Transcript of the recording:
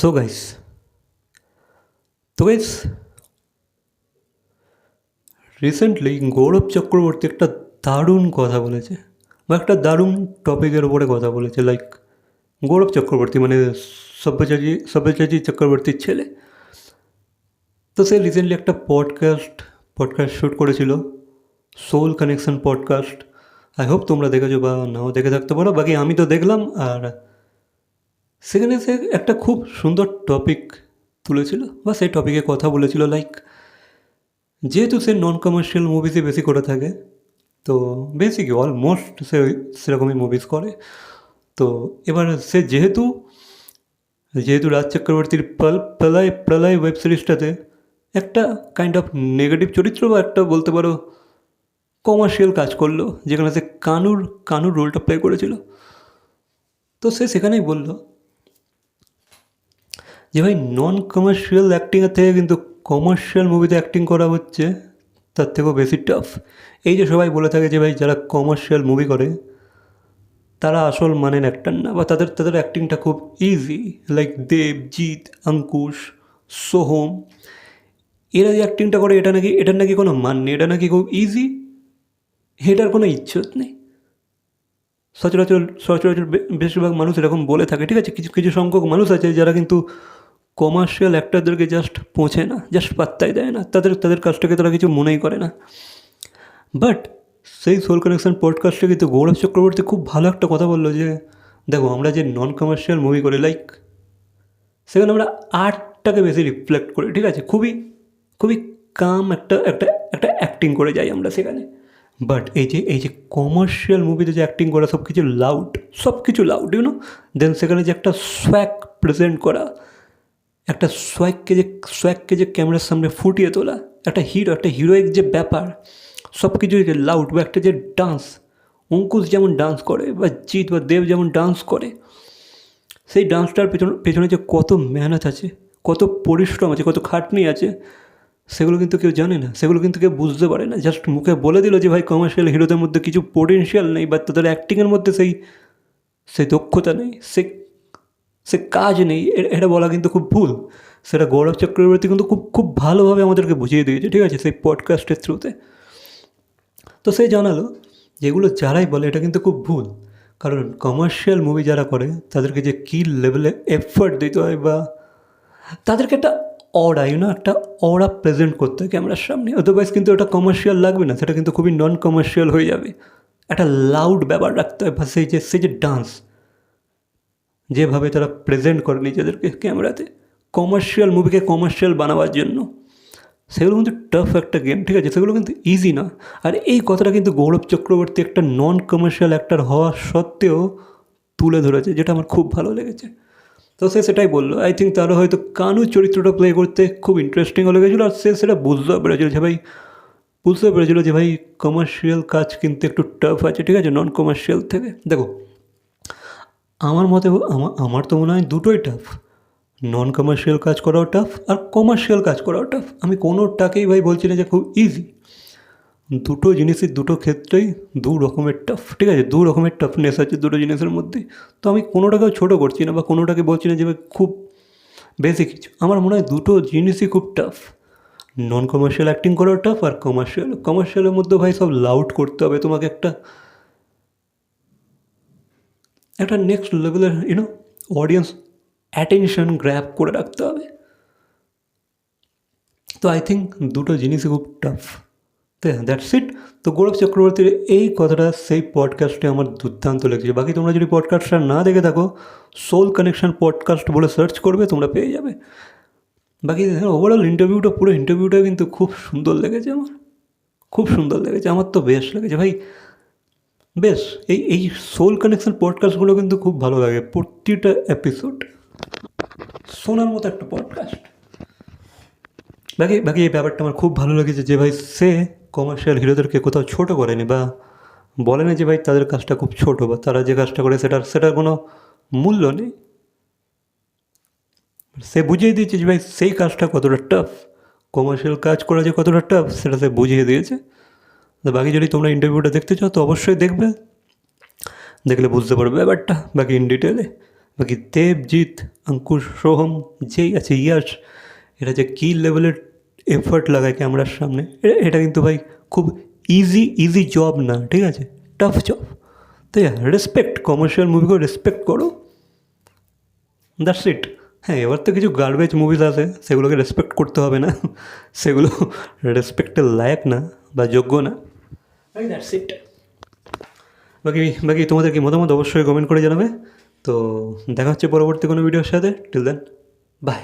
So guys তো guys recently গৌরব চক্রবর্তী একটা দারুণ কথা বলেছে, বা একটা দারুণ টপিকের উপরে কথা বলেছে। লাইক গৌরব চক্রবর্তী মানে সব্যসাচী সব্যসাচী চক্রবর্তীর ছেলে। তো সে রিসেন্টলি একটা পডকাস্ট পডকাস্ট শ্যুট করেছিল soul connection podcast I hope তোমরা দেখেছ বা নাও দেখে থাকতে পারো। বাকি আমি তো দেখলাম আর সেখানে সে একটা খুব সুন্দর টপিক তুলেছিল বা সেই টপিকে কথা বলেছিল লাইক যেহেতু সে নন কমার্শিয়াল মুভিসই বেশি করে থাকে, তো বেসিক অলমোস্ট সে সেরকমই মুভিস করে। তো এবার সে যেহেতু যেহেতু রাজ চক্রবর্তীর প্রলয় প্রলয় ওয়েব সিরিজটাতে একটা কাইন্ড অফ নেগেটিভ চরিত্র বা একটা বলতে পারো কমার্শিয়াল কাজ করল, যেখানে সে কানুর কানুর রোলটা প্লে করেছিল। তো সে সেখানেই বলল যে ভাই নন কমার্শিয়াল অ্যাক্টিংয়ের থেকে কিন্তু কমার্শিয়াল মুভিতে অ্যাক্টিং করা হচ্ছে, তার থেকেও বেশি টাফ এই যে সবাই বলে থাকে যে ভাই যারা কমার্শিয়াল মুভি করে, তারা আসল মানেন অ্যাক্টার না, বা তাদের তাদের অ্যাক্টিংটা খুব ইজি লাইক দেব জিৎ অঙ্কুশ সোহম এরা যে অ্যাক্টিংটা করে, এটা নাকি, এটার নাকি কোনো মান নেই, এটা নাকি খুব ইজি এটার কোনো ইচ্ছত নেই। সচরাচর সচরাচর বেশিরভাগ মানুষ এরকম বলে থাকে, ঠিক আছে? কিছু কিছু সংখ্যক মানুষ আছে যারা কিন্তু কমার্শিয়াল অ্যাক্টারদেরকে জাস্ট পৌঁছে না জাস্ট পাত্তাই দেয় না। তাদের তাদের কাজটাকে তারা কিছু মনেই করে না। বাট সেই সোল কানেকশন পডকাস্টে কিন্তু গৌরব চক্রবর্তী খুব ভালো একটা কথা বলল যে, দেখো আমরা যে নন কমার্শিয়াল মুভি করি লাইক সেখানে আমরা আর্টটাকে বেশি রিফ্লেক্ট করি, ঠিক আছে? খুবই খুবই কাম একটা একটা একটা অ্যাক্টিং করে যাই আমরা সেখানে। বাট এই যে এই যে কমার্শিয়াল মুভিতে যে অ্যাক্টিং করা সব কিছু লাউড সব কিছু লাউড ইউনো দেন সেখানে যে একটা সোয়াক প্রেজেন্ট করা একটা সোয়াককে যে সোয়াককে যে ক্যামেরার সামনে ফুটিয়ে তোলা, একটা হিরো, একটা হিরোইক যে ব্যাপার সব কিছু যে লাউড বা একটা যে ডান্স অঙ্কুশ যেমন ডান্স করে বা জিৎ বা দেব যেমন ডান্স করে, সেই ডান্সটার পেছনে পেছনে যে কত মেহনত আছে, কত পরিশ্রম আছে, কত খাটনি আছে, সেগুলো কিন্তু কেউ জানে না, সেগুলো কিন্তু কেউ বুঝতে পারে না। জাস্ট মুখে বলে দিল যে, ভাই কমার্শিয়াল হিরোদের মধ্যে কিছু পোটেনশিয়াল নেই বা তাদের অ্যাক্টিংয়ের মধ্যে সেই সেই দক্ষতা নেই। সে সে কাজ নেই এটা বলা কিন্তু খুব ভুল। সেটা গৌরব চক্রবর্তী কিন্তু খুব খুব ভালোভাবে আমাদেরকে বুঝিয়ে দিয়েছে, ঠিক আছে, সেই পডকাস্টের থ্রুতে তো সে জানালো, যেগুলো যারাই বলে, এটা কিন্তু খুব ভুল। কারণ কমার্শিয়াল মুভি যারা করে, তাদেরকে যে কী লেভেলে এফর্ট দিতে হয় বা তাদেরকে একটা অরা ইউনো একটা অরা প্রেজেন্ট করতে হয় ক্যামেরার সামনে। অদারওয়াইজ কিন্তু ওটা কমার্শিয়াল লাগবে না, সেটা কিন্তু খুবই নন কমার্শিয়াল হয়ে যাবে। একটা লাউড ব্যাপার রাখতে হয় বা সেই যে সেই যে ডান্স যেভাবে তারা প্রেজেন্ট করে নিজেদেরকে ক্যামেরাতে কমার্শিয়াল মুভিকে কমার্শিয়াল বানাবার জন্য। সেগুলো কিন্তু টাফ একটা গেম ঠিক আছে? সেগুলো কিন্তু ইজি না। আর এই কথাটা কিন্তু গৌরব চক্রবর্তী একটা নন কমার্শিয়াল অ্যাক্টার হওয়া সত্ত্বেও তুলে ধরেছে, যেটা আমার খুব ভালো লেগেছে। তো সে সেটাই বলল আই থিঙ্ক তাহলে হয়তো কানু চরিত্রটা প্লে করতে খুব ইন্টারেস্টিংও লেগেছিলো। আর সে সেটা বুঝতেও পেরেছিল যে ভাই বুঝতে পেরেছিল যে ভাই কমার্শিয়াল কাজ কিন্তু একটু টাফ আছে, ঠিক আছে? নন কমার্শিয়াল থেকে। দেখো আমার মতে আমার তো মনে হয় দুটোই টাফ নন কমার্শিয়াল কাজ করাও টাফ আর কমার্শিয়াল কাজ করাও টাফ আমি কোনোটাকেই ভাই বলছি না যে খুব ইজি দুটো জিনিসের দুটো ক্ষেত্রেই দু রকমের টাফ ঠিক আছে? দু রকমের টাফনেস আছে দুটো জিনিসের মধ্যে। তো আমি কোনোটাকেও ছোটো করছি না বা কোনোটাকে বলছি না যে খুব বেশি কিছু। আমার মনে হয় দুটো জিনিসই খুব টাফ নন কমার্শিয়াল অ্যাক্টিং করাও টাফ আর কমার্শিয়াল কমার্শিয়ালের মধ্যে ভাই সব লাউড করতে হবে। তোমাকে একটা একটা নেক্সট লেভেলের ইউনো অডিয়েন্স অ্যাটেনশন গ্র্যাপ করে রাখতে হবে। তো আই থিঙ্ক দুটো জিনিসই খুব টাফ দ্যাটস ইট তো গৌরব চক্রবর্তীর এই কথাটা সেই পডকাস্টে আমার দুর্দান্ত লেগেছে। বাকি তোমরা যদি পডকাস্টটা না দেখে থাকো সোল কানেকশন পডকাস্ট বলে সার্চ করবে, তোমরা পেয়ে যাবে। বাকি ওভারঅল ইন্টারভিউটা পুরো ইন্টারভিউটা কিন্তু খুব সুন্দর লেগেছে আমার। খুব সুন্দর লেগেছে, আমার তো বেশ লেগেছে। ভাই বেশ, এই এই সোল কানেকশন পডকাস্টগুলো কিন্তু খুব ভালো লাগে, প্রতিটা এপিসোড শোনার মতো একটা পডকাস্ট বাকি বাকি এই ব্যাপারটা আমার খুব ভালো লেগেছে যে ভাই সে কমার্শিয়াল হিরোদেরকে কোথাও ছোট করেনি বা বলে না যে ভাই তাদের কাজটা খুব ছোট বা তারা যে কাজটা করে সেটার সেটার কোনো মূল্য নেই। সে বুঝিয়ে দিয়েছে যে ভাই সেই কাজটা কতটা টাফ কমার্শিয়াল কাজ করা যে কতটা টাফ সেটা সে বুঝিয়ে দিয়েছে। বাকি যদি তোমরা ইন্টারভিউটা দেখতে চাও, তো অবশ্যই দেখবে। দেখলে বুঝতে পারবে ব্যাপারটা। বাকি ইন ডিটেলে বাকি দেবজিৎ অঙ্কুশ সোহম, যেই আছে ইয়াশ এটা যে কী লেভেলের এফার্ট লাগায় ক্যামেরার সামনে এটা কিন্তু ভাই খুব ইজি ইজি জব না, ঠিক আছে? টাফ জব তো রেসপেক্ট কমার্শিয়াল মুভিকে রেসপেক্ট করো। দ্যাটস ইট হ্যাঁ এবার তো কিছু গার্বেজ মুভিজ আছে, সেগুলোকে রেসপেক্ট করতে হবে না। সেগুলো রেসপেক্টের লায়ক না বা যোগ্য না। বাকি বাকি তোমাদের কি মতামত অবশ্যই কমেন্ট করে জানাবে। তো দেখা হচ্ছে পরবর্তী কোনো ভিডিওর সাথে। Till then by